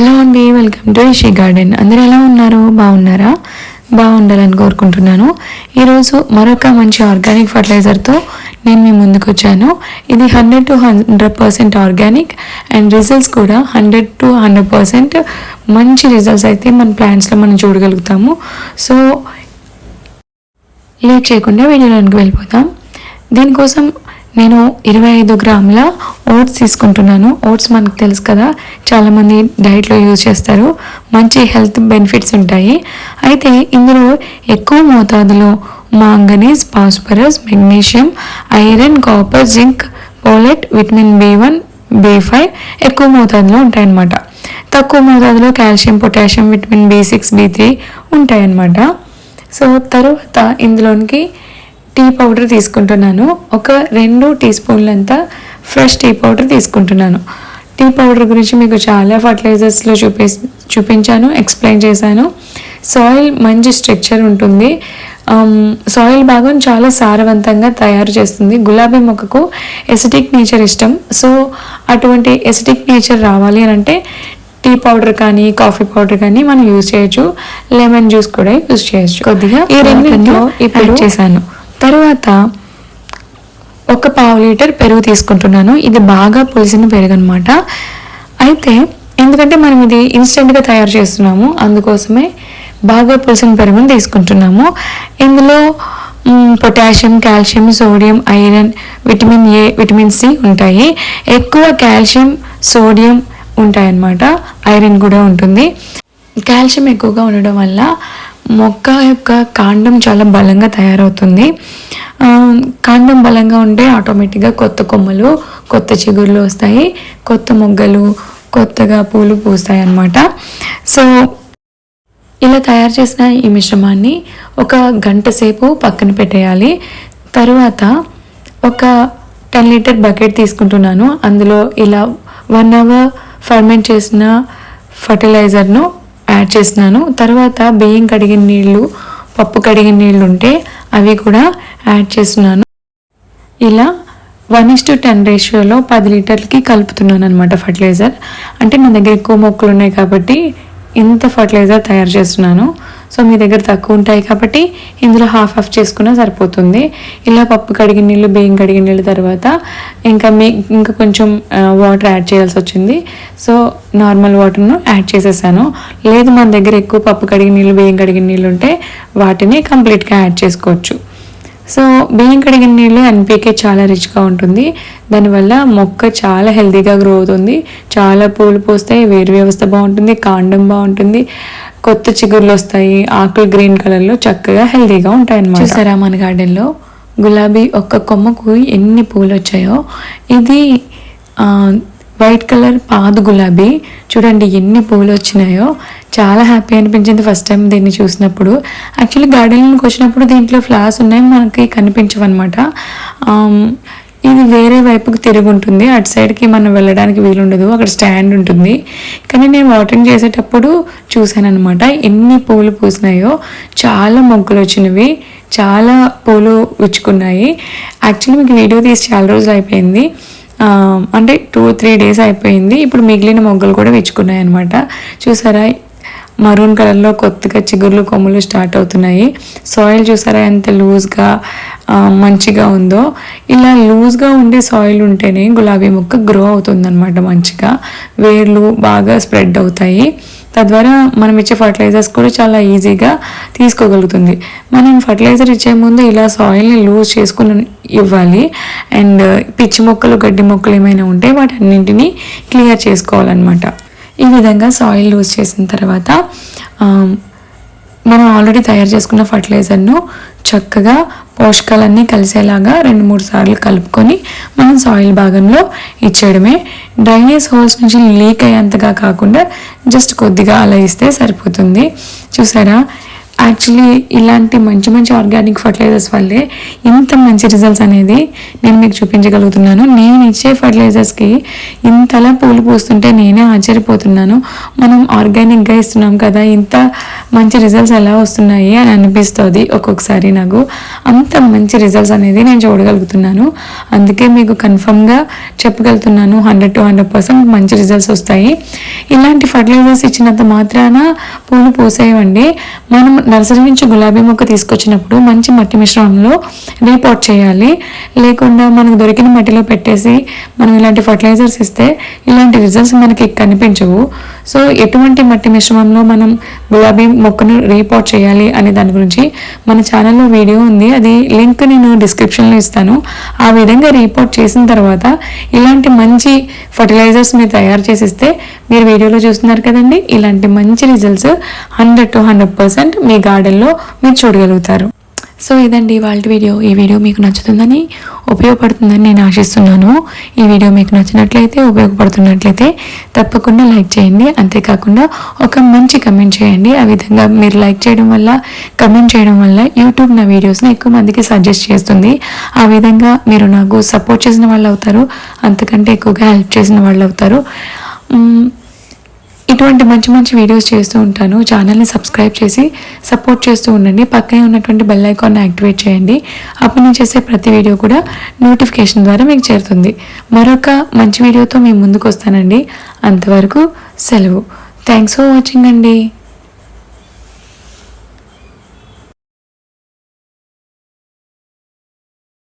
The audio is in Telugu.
హలో అండి వెల్కమ్ టు ఇషి గార్డెన్. అందరూ ఎలా ఉన్నారు? బాగున్నారా? బాగుండాలని కోరుకుంటున్నాను. ఈరోజు మరొక మంచి ఆర్గానిక్ ఫర్టిలైజర్తో నేను మీ ముందుకు వచ్చాను ఇది hundred to hundred percent organic and results కూడా హండ్రెడ్ టు హండ్రెడ్ పర్సెంట్ మంచి రిజల్ట్స్ అయితే మన ప్లాంట్స్లో మనం చూడగలుగుతాము. సో లేట్ చేయకుండా వీడియోలోనికి వెళ్ళిపోతాం దీనికోసం నేను ఇరవై ఐదు గ్రాముల ఓట్స్ తీసుకుంటున్నాను. ఓట్స్ మనకు తెలుసు కదా చాలామంది డైట్లో యూజ్ చేస్తారు. మంచి హెల్త్ బెనిఫిట్స్ ఉంటాయి. అయితే ఇందులో ఎక్కువ మోతాదులో manganese phosphorus magnesium iron copper zinc folate vitamin B one B five ఎక్కువ మోతాదులో ఉంటాయన్నమాట. తక్కువ మోతాదులో calcium potassium vitamin B six B three ఉంటాయన్నమాట. సో తర్వాత ఇందులోనికి టీ పౌడర్ తీసుకుంటున్నాను. ఒక రెండు టీ స్పూన్లంతా ఫ్రెష్ టీ పౌడర్ తీసుకుంటున్నాను. టీ పౌడర్ గురించి మీకు చాలా ఫర్టిలైజర్స్లో చూపి చూపించాను ఎక్స్ప్లెయిన్ చేశాను. సాయిల్ మంచి స్ట్రక్చర్ ఉంటుంది. సాయిల్ భాగం చాలా సారవంతంగా తయారు చేస్తుంది. గులాబీ మొక్కకు ఎసిటిక్ నేచర్ ఇష్టం. సో అటువంటి ఎసిటిక్ నేచర్ రావాలి అని అంటే టీ పౌడర్ కానీ కాఫీ పౌడర్ కానీ మనం యూజ్ చేయొచ్చు. లెమన్ జ్యూస్ కూడా యూజ్ చేయొచ్చు. కొద్దిగా ఈ రెండింటిలో ఇప్పుడు చేశాను. తర్వాత ఒక పావు లీటర్ పెరుగు తీసుకుంటున్నాను. ఇది బాగా పులిసిన పెరుగు అనమాట అయితే ఎందుకంటే మనం ఇది ఇన్స్టెంట్గా తయారు చేస్తున్నాము. అందుకోసమే బాగా పులిసిన పెరుగుని తీసుకుంటున్నాము. ఇందులో potassium calcium sodium iron vitamin A vitamin C ఉంటాయి. ఎక్కువ కాల్షియం సోడియం ఉంటాయన్నమాట. ఐరన్ కూడా ఉంటుంది. కాల్షియం ఎక్కువగా ఉండడం వల్ల మొక్క యొక్క కాండం చాలా బలంగా తయారవుతుంది. కాండం బలంగా ఉంటే ఆటోమేటిక్గా కొత్త కొమ్మలు కొత్త చిగుర్లు వస్తాయి. కొత్త మొగ్గలు కొత్తగా పూలు పూస్తాయి అన్నమాట. సో ఇలా తయారు చేసిన ఈ మిశ్రమాన్ని ఒక గంట సేపు పక్కన పెట్టేయాలి. తరువాత ఒక టెన్ లీటర్ బకెట్ తీసుకుంటున్నాను. అందులో ఇలా వన్ అవర్ ఫర్మెంట్ చేసిన ఫర్టిలైజర్ను యాడ్ చేస్తున్నాను. తర్వాత బియ్యం కడిగిన నీళ్ళు పప్పు కడిగిన నీళ్ళు ఉంటే అవి కూడా యాడ్ చేస్తున్నాను. ఇలా వన్ ఇస్ టు టెన్ రేషియోలో పది లీటర్లకి కలుపుతున్నాను అనమాట ఫర్టిలైజర్. అంటే నా దగ్గర ఎక్కువ మొక్కలు ఉన్నాయి కాబట్టి ఇంత ఫర్టిలైజర్ తయారు చేస్తున్నాను. సో మీ దగ్గర తక్కువ ఉంటాయి కాబట్టి ఇందులో హాఫ్ హాఫ్ చేసుకున్నా సరిపోతుంది. ఇలా పప్పు కడిగిన నీళ్ళు బియ్యం కడిగిన నీళ్ళు తర్వాత ఇంకా మీ ఇంకా కొంచెం వాటర్ యాడ్ చేయాల్సి వచ్చింది. సో నార్మల్ వాటర్ను యాడ్ చేసేసాను. లేదు మన దగ్గర ఎక్కువ పప్పు కడిగిన నీళ్ళు బియ్యం కడిగిన నీళ్ళు ఉంటే వాటిని కంప్లీట్గా యాడ్ చేసుకోవచ్చు. సో బియ్యం కడిగిన నీళ్ళు ఎన్పీకే చాలా రిచ్గా ఉంటుంది. దానివల్ల మొక్క చాలా హెల్తీగా గ్రో అవుతుంది. చాలా పూలు పోస్తాయి వేరు వ్యవస్థ బాగుంటుంది కాండం బాగుంటుంది. కొత్త చిగుర్లు వస్తాయి ఆకులు గ్రీన్ కలర్లో చక్కగా హెల్తీగా ఉంటాయి అన్నమాట చూసారా మన గార్డెన్లో? గులాబీ ఒక్క కొమ్మకు ఎన్ని పూలు వచ్చాయో ఇది వైట్ కలర్ పాదు గులాబీ. చూడండి ఎన్ని పూలు వచ్చినాయో. చాలా హ్యాపీ అనిపించింది ఫస్ట్ టైం దీన్ని చూసినప్పుడు. యాక్చువల్లీ గార్డెన్లోకి వచ్చినప్పుడు దీంట్లో ఫ్లవర్స్ ఉన్నాయి మనకి కనిపించవు అనమాట ఇది వేరే వైపుకి తిరిగి ఉంటుంది. అటు సైడ్కి మనం వెళ్ళడానికి వీలుండదు. అక్కడ స్టాండ్ ఉంటుంది. కానీ నేను వాటరింగ్ చేసేటప్పుడు చూశానమాట అనమాట ఎన్ని పూలు పూసినాయో. చాలా మొగ్గలు వచ్చినవి. చాలా పూలు విచ్చుకున్నాయి. యాక్చువల్లీ మీకు వీడియో తీసి చాలా రోజులు అయిపోయింది. అంటే టూ త్రీ డేస్ అయిపోయింది. ఇప్పుడు మిగిలిన మొగ్గలు కూడా విచ్చుకున్నాయి అనమాట చూసారా? మరూన్ కలర్లో కొత్తగా చిగుర్లు కొమ్ములు స్టార్ట్ అవుతున్నాయి. సాయిల్ చూసారా ఎంత లూజ్గా మంచిగా ఉందో? ఇలా లూజ్గా ఉండే సాయిల్ ఉంటేనే గులాబీ మొక్క గ్రో అవుతుందన్నమాట మంచిగా. వేర్లు బాగా స్ప్రెడ్ అవుతాయి. తద్వారా మనం ఇచ్చే ఫర్టిలైజర్స్ కూడా చాలా ఈజీగా తీసుకోగలుగుతుంది. మనం ఫర్టిలైజర్ ఇచ్చే ముందు ఇలా సాయిల్ని లూజ్ చేసుకుని ఇవ్వాలి. అండ్ uh, పిచ్చి మొక్కలు గడ్డి మొక్కలు ఏమైనా ఉంటే వాటన్నింటినీ క్లియర్ చేసుకోవాలన్నమాట. ఈ విధంగా సాయిల్ లూజ్ చేసిన తర్వాత మనం ఆల్రెడీ తయారు చేసుకున్న ఫర్టిలైజర్ను చక్కగా పోషకాలన్నీ కలిసేలాగా రెండు మూడు సార్లు కలుపుకొని మనం సాయిల్ భాగంలో ఇచ్చేయడమే. డ్రైనేజ్ హోల్స్ నుంచి లీక్ అయ్యేంతగా కాకుండా జస్ట్ కొద్దిగా అలా ఇస్తే సరిపోతుంది. చూసారా? యాక్చువల్లీ ఇలాంటి మంచి మంచి ఆర్గానిక్ ఫర్టిలైజర్స్ వల్లే ఇంత మంచి రిజల్ట్స్ అనేది నేను మీకు చూపించగలుగుతున్నాను. నేను ఇచ్చే ఫర్టిలైజర్స్కి ఇంతలా పూలు పూస్తుంటే నేనే ఆశ్చర్యపోతున్నాను. మనం ఆర్గానిక్గా ఇస్తున్నాం కదా ఇంత మంచి రిజల్ట్స్ ఎలా వస్తున్నాయి అని అనిపిస్తుంది ఒక్కొక్కసారి నాకు. అంత మంచి రిజల్ట్స్ అనేది నేను చూడగలుగుతున్నాను. అందుకే మీకు కన్ఫర్మ్గా చెప్పగలుగుతున్నాను హండ్రెడ్ టు హండ్రెడ్ పర్సెంట్ మంచి రిజల్ట్స్ వస్తాయి. ఇలాంటి ఫర్టిలైజర్స్ ఇచ్చినంత మాత్రాన పూలు పూసేయండి మనం నర్సరీ నుంచి గులాబీ మొక్క తీసుకొచ్చినప్పుడు మంచి మట్టి మిశ్రమంలో రీపోర్ట్ చేయాలి. లేకుండా మనకు దొరికిన మట్టిలో పెట్టేసి మనం ఇలాంటి ఫర్టిలైజర్స్ ఇస్తే ఇలాంటి రిజల్ట్స్ మనకి కనిపించవు. సో ఎటువంటి మట్టి మిశ్రమంలో మనం గులాబీ మొక్కను రీపోర్ట్ చేయాలి అనే దాని గురించి మన ఛానల్లో వీడియో ఉంది. అది లింక్ నేను డిస్క్రిప్షన్లో ఇస్తాను. ఆ విధంగా రీపోర్ట్ చేసిన తర్వాత ఇలాంటి మంచి ఫర్టిలైజర్స్ మీరు తయారు చేసిస్తే మీరు వీడియోలో చూస్తున్నారు కదండి. ఇలాంటి మంచి results hundred to hundred percent మీ గార్డెన్లో మీరు చూడగలుగుతారు. సో ఇదండి వాళ్ళ వీడియో. ఈ వీడియో మీకు నచ్చుతుందని ఉపయోగపడుతుందని నేను ఆశిస్తున్నాను. ఈ వీడియో మీకు నచ్చినట్లయితే ఉపయోగపడుతున్నట్లయితే తప్పకుండా లైక్ చేయండి. అంతేకాకుండా ఒక మంచి కమెంట్ చేయండి. ఆ విధంగా మీరు లైక్ చేయడం వల్ల కమెంట్ చేయడం వల్ల యూట్యూబ్ నా వీడియోస్ని ఎక్కువ మందికి సజెస్ట్ చేస్తుంది. ఆ విధంగా మీరు నాకు సపోర్ట్ చేసిన వాళ్ళు అవుతారు. అంతకంటే ఎక్కువగా హెల్ప్ చేసిన వాళ్ళు అవుతారు. ఇటువంటి మంచి మంచి వీడియోస్ చేస్తూ ఉంటాను. ఛానల్ని సబ్స్క్రైబ్ చేసి సపోర్ట్ చేస్తూ ఉండండి. పక్కనే ఉన్నటువంటి బెల్ ఐకాన్ని యాక్టివేట్ చేయండి. అప్పుడు నేను చేసే ప్రతి వీడియో కూడా నోటిఫికేషన్ ద్వారా మీకు చేరుతుంది. మరొక మంచి వీడియోతో మీ ముందుకు వస్తానండి. అంతవరకు సెలవు. థ్యాంక్స్ ఫర్ వాచింగ్ అండి.